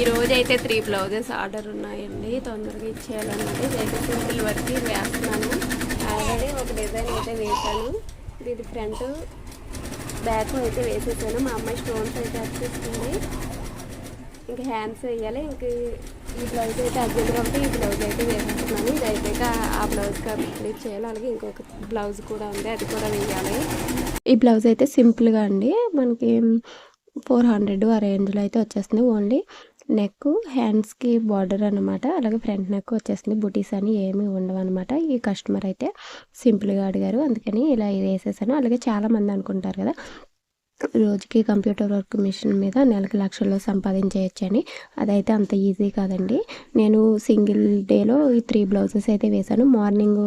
ఈ అయితే three blouses order ఉన్నాయండి. తొందరగా ఇచ్చేయాలన్నమాట అయితే సింపుల్ వర్క్ వేస్తున్నాను. ఆల్రెడీ ఒక డిజైన్ అయితే వేసాను ఇది ఫ్రంట్ బ్యాక్ అయితే వేసేసాను. మా అమ్మాయి స్టోన్స్ అయితే వచ్చేస్తుంది ఇంకా హ్యాండ్స్ వేయాలి. ఇంక ఈ బ్లౌజ్ అయితే అర్జెంట్ కాబట్టి ఈ బ్లౌజ్ అయితే వేసేస్తున్నాను. ఇది అయితే ఆ బ్లౌజ్ కంప్లీట్ చేయాలి. అలాగే ఇంకొక బ్లౌజ్ కూడా ఉంది. అది కూడా వేయాలి. ఈ బ్లౌజ్ అయితే సింపుల్గా అండి. మనకి ఫోర్ హండ్రెడ్ ఆ రేంజ్లో అయితే వచ్చేస్తుంది. ఓన్లీ నెక్ హ్యాండ్స్కి బార్డర్ అనమాట అలాగే ఫ్రంట్ నెక్ వచ్చేసింది. బుటీస్ అని ఏమీ ఉండవు అనమాట ఈ కస్టమర్ అయితే సింపుల్గా అడిగారు. అందుకని ఇలా ఇది వేసేసాను. అలాగే చాలామంది అనుకుంటారు కదా రోజుకి కంప్యూటర్ వర్క్ మిషన్ మీద నెలకు లక్షల్లో సంపాదించేయచ్చని. అదైతే అంత ఈజీ కాదండి. నేను సింగిల్ డేలో ఈ త్రీ బ్లౌజెస్ అయితే వేశాను. మార్నింగ్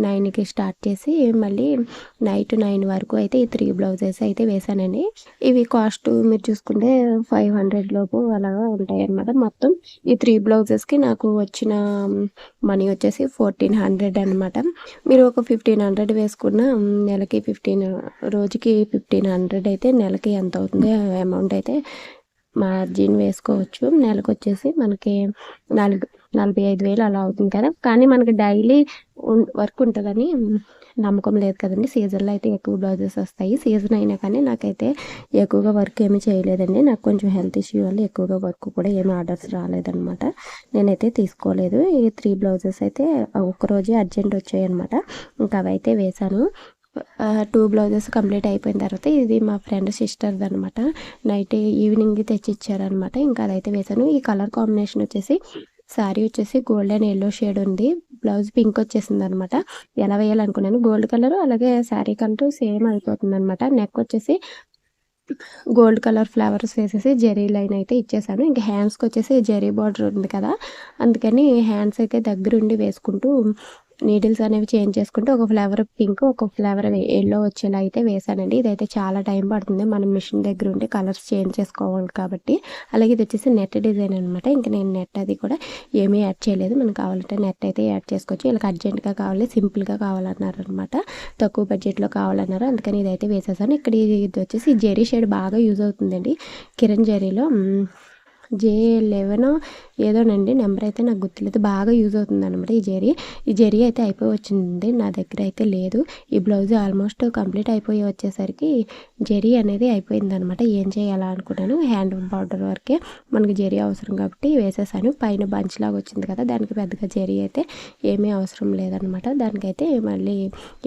నైన్కి స్టార్ట్ చేసి మళ్ళీ నైట్ నైన్ వరకు అయితే ఈ త్రీ బ్లౌజెస్ అయితే వేశానండి. ఇవి కాస్ట్ మీరు చూసుకుంటే ఫైవ్ హండ్రెడ్ లోపు అలాగా ఉంటాయి అన్నమాట మొత్తం ఈ త్రీ బ్లౌజెస్కి నాకు వచ్చిన మనీ వచ్చేసి ఫోర్టీన్ హండ్రెడ్ అనమాట మీరు ఒక ఫిఫ్టీన్ హండ్రెడ్ వేసుకున్న నెలకి ఫిఫ్టీన్ రోజుకి ఫిఫ్టీన్ హండ్రెడ్ అయితే నెలకి ఎంత అవుతుంది? అమౌంట్ అయితే మార్జిన్ వేసుకోవచ్చు. నెలకు వచ్చేసి మనకి నాలుగు నలభై ఐదు వేలు అలా అవుతుంది కదా. కానీ మనకి డైలీ వర్క్ ఉంటుందని నమ్మకం లేదు కదండి. సీజన్లో అయితే ఎక్కువ బ్లౌజెస్ వస్తాయి. సీజన్ అయినా కానీ నాకైతే ఎక్కువగా వర్క్ ఏమీ చేయలేదండి. నాకు కొంచెం హెల్త్ ఇష్యూ వల్ల ఎక్కువగా వర్క్ కూడా ఏమి ఆర్డర్స్ రాలేదనమాట నేనైతే తీసుకోలేదు. ఈ త్రీ బ్లౌజెస్ అయితే ఒక్కరోజే అర్జెంట్ వచ్చాయి అనమాట ఇంకా అవైతే వేశాను. టూ బ్లౌజెస్ కంప్లీట్ అయిపోయిన తర్వాత ఇది మా ఫ్రెండ్ సిస్టర్ది అనమాట నైట్ ఈవినింగ్ తెచ్చి ఇచ్చారనమాట ఇంకా అదైతే వేశాను. ఈ కలర్ కాంబినేషన్ వచ్చేసి శారీ వచ్చేసి గోల్డ్ అండ్ ఎల్లో షేడ్ ఉంది. బ్లౌజ్ పింక్ వచ్చేసింది అనమాట ఎలా వేయాలనుకున్నాను? గోల్డ్ కలర్ అలాగే శారీ కంటూ సేమ్ అయిపోతుంది అనమాట నెక్ వచ్చేసి గోల్డ్ కలర్ ఫ్లవర్స్ వేసేసి జెరీ లైన్ అయితే ఇచ్చేసాను. ఇంకా హ్యాండ్స్కి వచ్చేసి జెరీ బార్డర్ ఉంది కదా అందుకని హ్యాండ్స్ అయితే దగ్గరుండి వేసుకుంటూ నీడిల్స్ అనేవి చేంజ్ చేసుకుంటే ఒక ఫ్లేవర్ పింక్ ఒక ఫ్లేవర్ ఎల్లో వచ్చేలా అయితే వేసానండి. ఇదైతే చాలా టైం పడుతుంది. మనం మిషన్ దగ్గర ఉండి కలర్స్ చేంజ్ చేసుకోవాలి కాబట్టి. అలాగే ఇది వచ్చేసి నెట్ డిజైన్ అనమాట ఇంకా నేను నెట్ అది కూడా ఏమీ యాడ్ చేయలేదు. మనకు కావాలంటే నెట్ అయితే యాడ్ చేసుకోవచ్చు. ఇలా అర్జెంట్గా కావాలి సింపుల్గా కావాలన్నారు అనమాట తక్కువ బడ్జెట్లో కావాలన్నారు. అందుకని ఇదైతే వేసేసాను. ఇక్కడ ఇది వచ్చేసి జెరీ షేడ్ బాగా యూజ్ అవుతుందండి. కిరణ్ జెరీలో జే లెవెన్ ఏదోనండి నెంబర్ అయితే నాకు గుర్తులేదు. బాగా యూజ్ అవుతుంది అనమాట ఈ జెరీ. ఈ జెరీ అయితే అయిపోయి వచ్చింది నా దగ్గర అయితే లేదు. ఈ బ్లౌజ్ ఆల్మోస్ట్ కంప్లీట్ అయిపోయి వచ్చేసరికి జెరీ అనేది అయిపోయింది అనమాట ఏం చేయాలా అనుకున్నాను. హ్యాండ్ బార్డర్ వరకే మనకి జెరీ అవసరం కాబట్టి వేసేసాను. పైన బంచ్ లాగా వచ్చింది కదా దానికి పెద్దగా జెరీ అయితే ఏమీ అవసరం లేదనమాట దానికైతే మళ్ళీ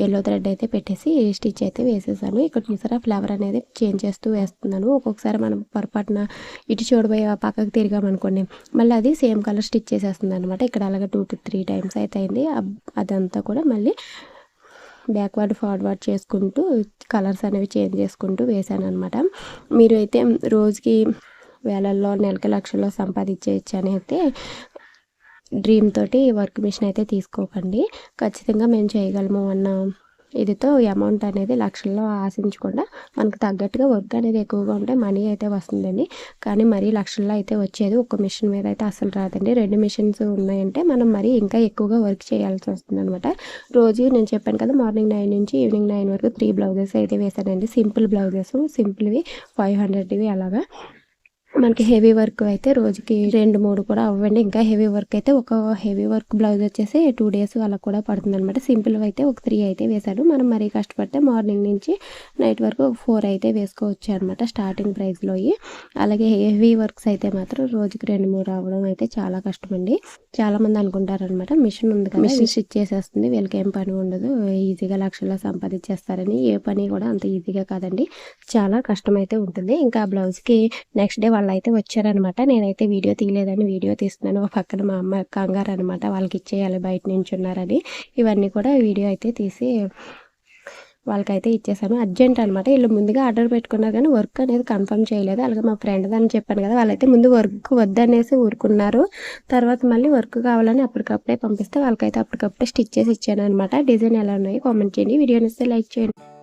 ఎల్లో థ్రెడ్ అయితే పెట్టేసి స్టిచ్ అయితే వేసేసాను. ఇక్కడ చూసారా ఫ్లవర్ అనేది చేంజ్ చేస్తూ వేస్తున్నాను. ఒక్కొక్కసారి మనం పొరపాటున ఇటు చూడబోయే పక్కకు తిరిగామనుకోండి మళ్ళీ అది సేమ్ కలర్ స్టిచ్ చేసేస్తుంది అనమాట ఇక్కడ అలాగే టూ టు త్రీ టైమ్స్ అయితే అయింది అదంతా కూడా మళ్ళీ బ్యాక్వర్డ్ ఫార్వర్డ్ చేసుకుంటూ కలర్స్ అనేవి చేంజ్ చేసుకుంటూ వేసాను అనమాట మీరు అయితే రోజుకి వేలల్లో నెలకి లక్షల్లో సంపాదించేయచ్చు అని అయితే డ్రీమ్ తోటి వర్క్ మిషన్ అయితే తీసుకోకండి. ఖచ్చితంగా మేము చేయగలము అన్న ఇదితో అమౌంట్ అనేది లక్షల్లో ఆశించకుండా మనకు తగ్గట్టుగా వర్క్ అనేది ఎక్కువగా ఉంటే మనీ అయితే వస్తుందండి. కానీ మరీ లక్షల్లో అయితే వచ్చేది ఒక మిషన్ మీద అయితే అసలు రాదండి. రెండు మిషన్స్ ఉన్నాయంటే మనం మరీ ఇంకా ఎక్కువగా వర్క్ చేయాల్సి వస్తుంది అనమాట రోజు నేను చెప్పాను కదా మార్నింగ్ నైన్ నుంచి ఈవినింగ్ నైన్ వరకు త్రీ బ్లౌజెస్ అయితే వేసానండి సింపుల్ బ్లౌజెస్ సింపుల్వి ఫైవ్ హండ్రెడ్వి అలాగా. మనకి హెవీ వర్క్ అయితే రోజుకి రెండు మూడు కూడా అవ్వండి. ఇంకా హెవీ వర్క్ అయితే ఒక హెవీ వర్క్ బ్లౌజ్ వచ్చేసి టూ డేస్ అలా కూడా పడుతుంది అనమాట సింపుల్ అయితే ఒక త్రీ అయితే వేశాడు మనం మరీ కష్టపడితే మార్నింగ్ నుంచి నైట్ వరకు ఒక ఫోర్ అయితే వేసుకోవచ్చు అనమాట స్టార్టింగ్ ప్రైస్లో అలాగే హెవీ వర్క్స్ అయితే మాత్రం రోజుకి రెండు మూడు రావడం అయితే చాలా కష్టం అండి చాలా మంది అనుకుంటారనమాట మిషన్ ఉంది కదా మిషన్. స్టిచ్ చేసేస్తుంది వీళ్ళకి ఏం పని ఉండదు ఈజీగా లక్షల్లో సంపాదించేస్తారని ఏ పని కూడా అంత ఈజీగా కాదండి. చాలా కష్టం అయితే ఉంటుంది. ఇంకా బ్లౌజ్కి నెక్స్ట్ డే వాళ్ళు అయితే వచ్చారనమాట. నేనైతే వీడియో తీయలేదని వీడియో తీస్తున్నాను. పక్కన మా అమ్మ కంగారు అనమాట. వాళ్ళకి ఇచ్చేయాలి బయట నుంచి ఉన్నారని ఇవన్నీ కూడా వీడియో అయితే తీసి వాళ్ళకైతే ఇచ్చేసాను. అర్జెంట్ అనమాట. వీళ్ళు ముందుగా ఆర్డర్ పెట్టుకున్నారు కానీ వర్క్ అనేది కన్ఫర్మ్ చేయలేదు. అలాగే మా ఫ్రెండ్ అని చెప్పాను కదా వాళ్ళైతే ముందు వర్క్ వద్దనేసి ఊరుకున్నారు. తర్వాత మళ్ళీ వర్క్ కావాలని అప్పటికప్పుడే పంపిస్తే వాళ్ళకైతే అప్పటికప్పుడే స్టిచ్ చేసి ఇచ్చాను అనమాట డిజైన్ ఎలా ఉన్నాయి కామెంట్ చేయండి. వీడియోని ఇస్తే లైక్ చేయండి.